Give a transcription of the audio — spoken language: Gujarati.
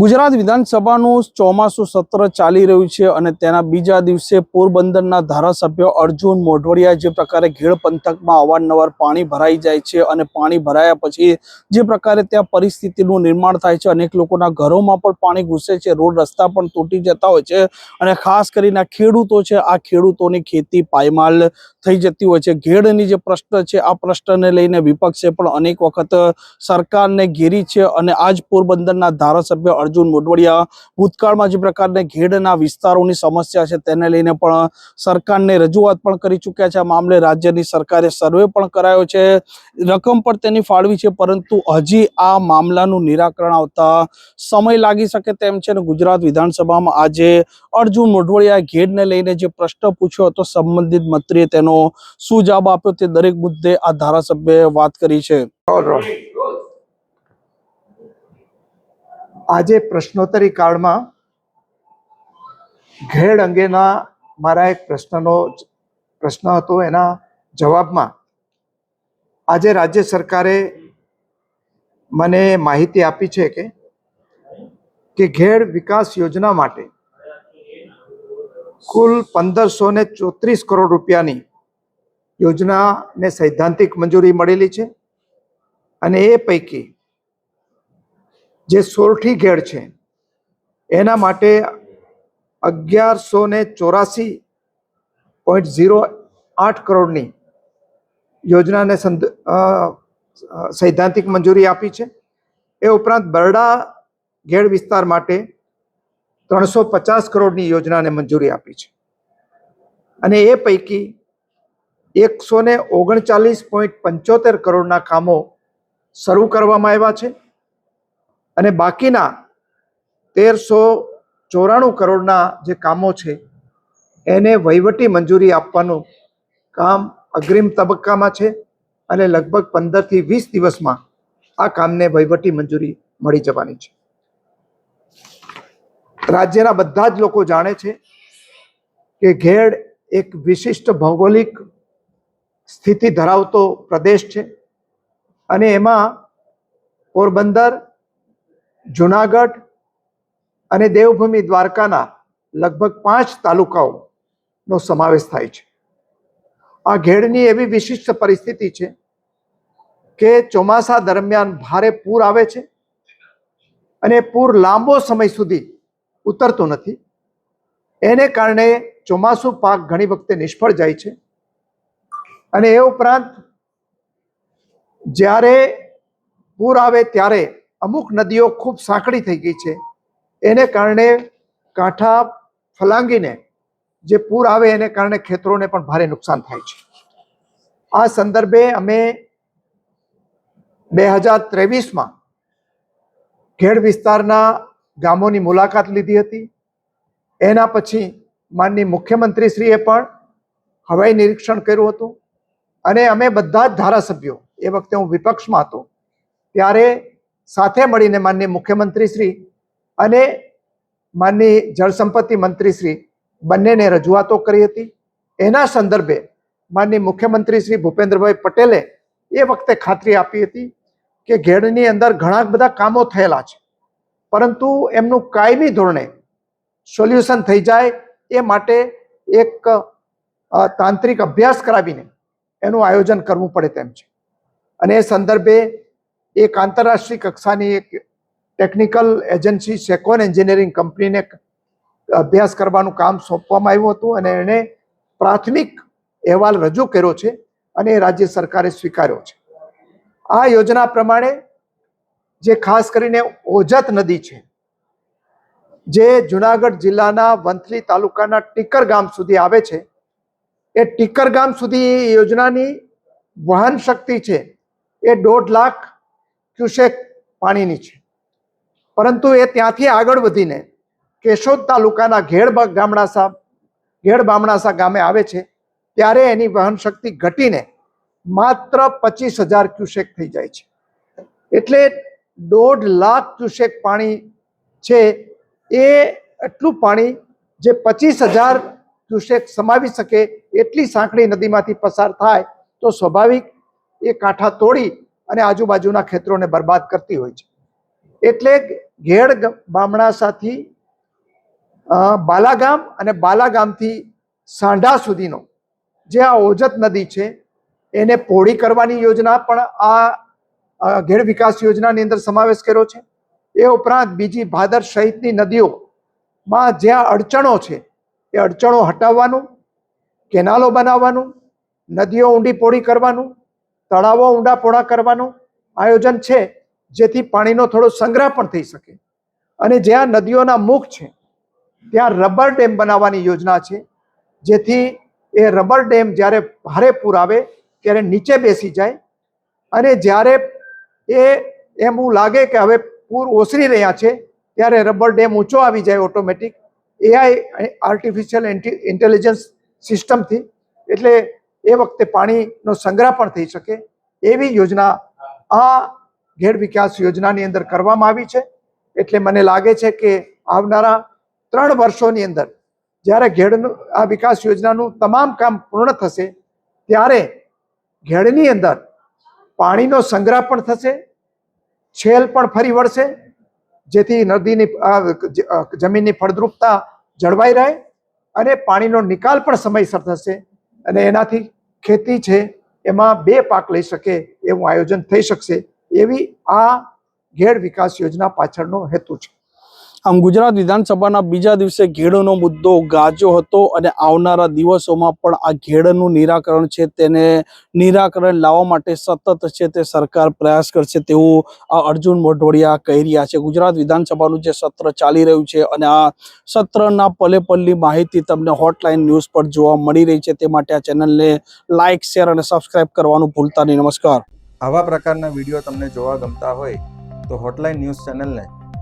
ગુજરાત વિધાનસભાનું ચોમાસું સત્ર ચાલી રહ્યું છે અને તેના બીજા દિવસે પોરબંદરના ધારાસભ્ય અર્જુન મોઢવડિયા જે પ્રકારે ઘેડ પંથકમાં અવારનવાર પાણી ભરાઈ જાય છે અને પાણી ભરાયા પછી જે પ્રકારે ત્યાં પરિસ્થિતિનું નિર્માણ થાય છે, અનેક લોકોના ઘરોમાં પણ પાણી ઘૂસે છે, રોડ રસ્તા પણ તૂટી જતા હોય છે અને ખાસ કરીને ખેડૂતો છે, આ ખેડૂતોની ખેતી પાયમાલ થઈ જતી હોય છે. ઘેડની જે પ્રશ્ન છે, આ પ્રશ્નને લઈને વિપક્ષે પણ અનેક વખત સરકારને ઘેરી છે અને આજ પોરબંદરના ધારાસભ્ય અર્જુન મોઢવડિયા, ભૂતકાળમાં જે પ્રકારના ઘેડના વિસ્તારોની સમસ્યા છે તેને લઈને પણ સરકારને રજૂઆત પણ કરી ચૂક્યા છે. આ મામલે રાજ્યની સરકારે સર્વે પણ કરાયો છે. રકમ પણ તેની ફાળવી છે, પરંતુ હજી આ મામલાનું નિરાકરણ આવતા સમય લાગી શકે તેમ છે અને ગુજરાત વિધાનસભામાં આજે અર્જુન મોઢવડિયા ઘેડને લઈને જે પ્રશ્ન પૂછ્યો હતો, સંબંધિત મંત્રીએ તેનો શું જવાબ આપ્યો. તે દરેક મુદ્દે આ ધારાસભ્યએ વાત કરી છે. આજે પ્રશ્નોત્તરી કાળમાં ઘેડ અંગેના મારા એક પ્રશ્નનો પ્રશ્ન હતો એના જવાબમાં. આજે રાજ્ય સરકારે મને માહિતી આપી છે કે કે ઘેડ વિકાસ યોજના માટે કુલ પંદરસો ને ચોત્રીસ કરોડ રૂપિયાની યોજનાને સૈદ્ધાંતિક મંજૂરી મળેલી છે અને એ પૈકી જે સોરઠી ઘેડ છે, એના માટે અગિયારસો ને ચોરાસી પોઈન્ટ ઝીરો આઠ કરોડની યોજનાને સૈદ્ધાંતિક મંજૂરી આપી છે. એ ઉપરાંત બરડા ઘેડ વિસ્તાર માટે ત્રણસો પચાસ કરોડની યોજનાને મંજૂરી આપી છે. અને એ પૈકી એકસો ઓગણચાલીસ પોઈન્ટ પંચોતેર કરોડના કામો શરૂ કરવામાં આવ્યા છે. અને બાકીના તેરસો ચોરાણું કરોડના જે કામો છે, એને વહીવટી મંજૂરી આપવાનું કામ અગ્રિમ તબક્કામાં છે અને લગભગ પંદરથી વીસ દિવસમાં આ કામને વહીવટી મંજૂરી મળી જવાની છે. રાજ્યના બધા જ લોકો જાણે છે કે ઘેડ એક વિશિષ્ટ ભૌગોલિક સ્થિતિ ધરાવતો પ્રદેશ છે અને એમાં પોરબંદર જુનાગઢ અને દેવભૂમિ દ્વારકાના લગભગ પાંચ તાલુકાઓનો સમાવેશ થાય છે. આ ઘેડની એવી વિશિષ્ટ પરિસ્થિતિ છે કે ચોમાસા દરમિયાન ભારે પૂર આવે છે અને પૂર લાંબો સમય સુધી ઉતરતો નથી. એને કારણે ચોમાસું પાક ઘણી વખતે નિષ્ફળ જાય છે અને એ ઉપરાંત જ્યારે પૂર આવે ત્યારે અમુક નદીઓ ખૂબ સાંકડી થઈ ગઈ છે. એને કારણે કાંઠા ફલાંગીને જે પૂર આવે એને કારણે ખેતરોને પણ ભારે નુકસાન થાય છે. આ સંદર્ભે અમે બે હજાર ત્રેવીસમાં ખેડ વિસ્તારના ગામોની મુલાકાત લીધી હતી. એના પછી માનની મુખ્યમંત્રીશ્રીએ પણ હવાઈ નિરીક્ષણ કર્યું હતું અને અમે બધા જ ધારાસભ્યો એ વખતે હું વિપક્ષમાં હતો. ત્યારે સાથે મળીને માનનીય મુખ્યમંત્રીશ્રી અને માનનીય જળસંપત્તિ મંત્રીશ્રી બંનેને રજૂઆતો કરી હતી. એના સંદર્ભે માનનીય મુખ્યમંત્રી શ્રી ભૂપેન્દ્રભાઈ પટેલે એ વખતે ખાતરી આપી હતી કે ઘેડની અંદર ઘણા બધા કામો થયેલા છે. પરંતુ એમનું કાયમી ધોરણે સોલ્યુશન થઈ જાય એ માટે એક તાંત્રિક અભ્યાસ કરાવીને એનું આયોજન કરવું પડે તેમ છે. અને એ સંદર્ભે એક આંતરરાષ્ટ્રીય કક્ષાની એક ટેકનિકલ એજન્સી સેકોન એન્જિનિયરિંગ કંપનીને અભ્યાસ કરવાનું કામ સોંપવામાં આવ્યું હતું અને એણે પ્રાથમિક અહેવાલ રજૂ કર્યો છે અને રાજ્ય સરકારે સ્વીકાર્યો છે. આ યોજના પ્રમાણે જે ખાસ કરીને ઓજત નદી છે, જે જુનાગઢ જિલ્લાના વંથલી તાલુકાના ટીકર ગામ સુધી આવે છે, એ ટીકર ગામ સુધી યોજનાની વહન શક્તિ છે એ દોઢ લાખ ક્યુસેક પાણીની છે. પરંતુ એ ત્યાંથી આગળ વધીને કેશોદ તાલુકાના ઘેડ ગામડાસા ઘેડ બામણાસા ગામે આવે છે, ત્યારે એની વહન શક્તિ ઘટીને માત્ર પચીસ હજાર ક્યુસેક થઈ જાય છે. એટલે દોઢ લાખ ક્યુસેક પાણી છે, એ એટલું પાણી જે પચીસ હજાર ક્યુસેક સમાવી શકે એટલી સાંકડી નદીમાંથી પસાર થાય તો સ્વાભાવિક એ કાંઠા તોડી અને આજુબાજુના ખેતરોને બરબાદ કરતી હોય છે. એટલે ઘેડ બામણાસાથી બાલાગામ અને બાલાગામથી સાંઢા સુધીનો જે આ ઓજત નદી છે, એને પહોળી કરવાની યોજના પણ આ ઘેડ વિકાસ યોજનાની અંદર સમાવેશ કર્યો છે. એ ઉપરાંત બીજી ભાદર સહિતની નદીઓમાં જ્યાં અડચણો છે, એ અડચણો હટાવવાનું, કેનાલો બનાવવાનું, નદીઓ ઊંડી પહોળી કરવાનું તળાવો ઊંડા પોળા કરવાનું આયોજન છે, જેથી પાણીનો થોડો સંગ્રહ પણ થઈ શકે. અને જ્યાં નદીઓના મુખ છે, ત્યાં રબર ડેમ બનાવવાની યોજના છે, જેથી એ રબર ડેમ જ્યારે ભારે પૂર આવે, ત્યારે નીચે બેસી જાય. અને જ્યારે એ, એમ લાગે કે હવે પૂર ઓસરી રહ્યા છે, ત્યારે રબર ડેમ ઊંચો આવી જાય ઓટોમેટિક. એઆઈ આર્ટિફિશિયલ ઇન્ટેલિજન્સ સિસ્ટમથી એટલે એ વખતે પાણીનો સંગ્રહ પણ થઈ શકે એવી યોજના આ ઘેડ વિકાસ યોજનાની અંદર કરવામાં આવી છે. એટલે મને લાગે છે કે આવનારા ત્રણ વર્ષોની અંદર જ્યારે ઘેડનું આ વિકાસ યોજનાનું તમામ કામ પૂર્ણ થશે ત્યારે ઘેડની અંદર પાણીનો સંગ્રહ પણ થશે, છેલ પણ ફરી વળશે, જેથી નદીની જમીનની ફળદ્રુપતા જળવાઈ રહે અને પાણીનો નિકાલ પણ સમયસર થશે. અને એનાથી ખેતી છે, એમાં બે પાક લઈ શકે એવું આયોજન થઈ શકશે, એવી આ ઘેડ વિકાસ યોજના પાછળનો હેતુ છે. આમ ગુજરાત વિધાનસભાના બીજા દિવસે ઘેડનો મુદ્દો ગાજ્યો હતો અને આવનારા દિવસોમાં પણ આ ઘેડનું નિરાકરણ છે તેને નિરાકરણ લાવવા માટે સતત છે તે સરકાર પ્રયાસ કરશે તેવું આ અર્જુન મોઢવાડિયા કહી રહ્યા છે. ગુજરાત વિધાનસભાનું જે સત્ર ચાલી રહ્યું છે અને આ સત્રના પલે પલની માહિતી તમને હોટલાઇન ન્યૂઝ પર જોવા મળી રહી છે તે માટે આ ચેનલને લાઇક શેર અને સબસ્ક્રાઇબ કરવાનું ભૂલતા નહીં. નમસ્કાર. આવા પ્રકારના વીડિયો તમને જોવા ગમતા હોય તો હોટલાઇન ન્યૂઝ ચેનલને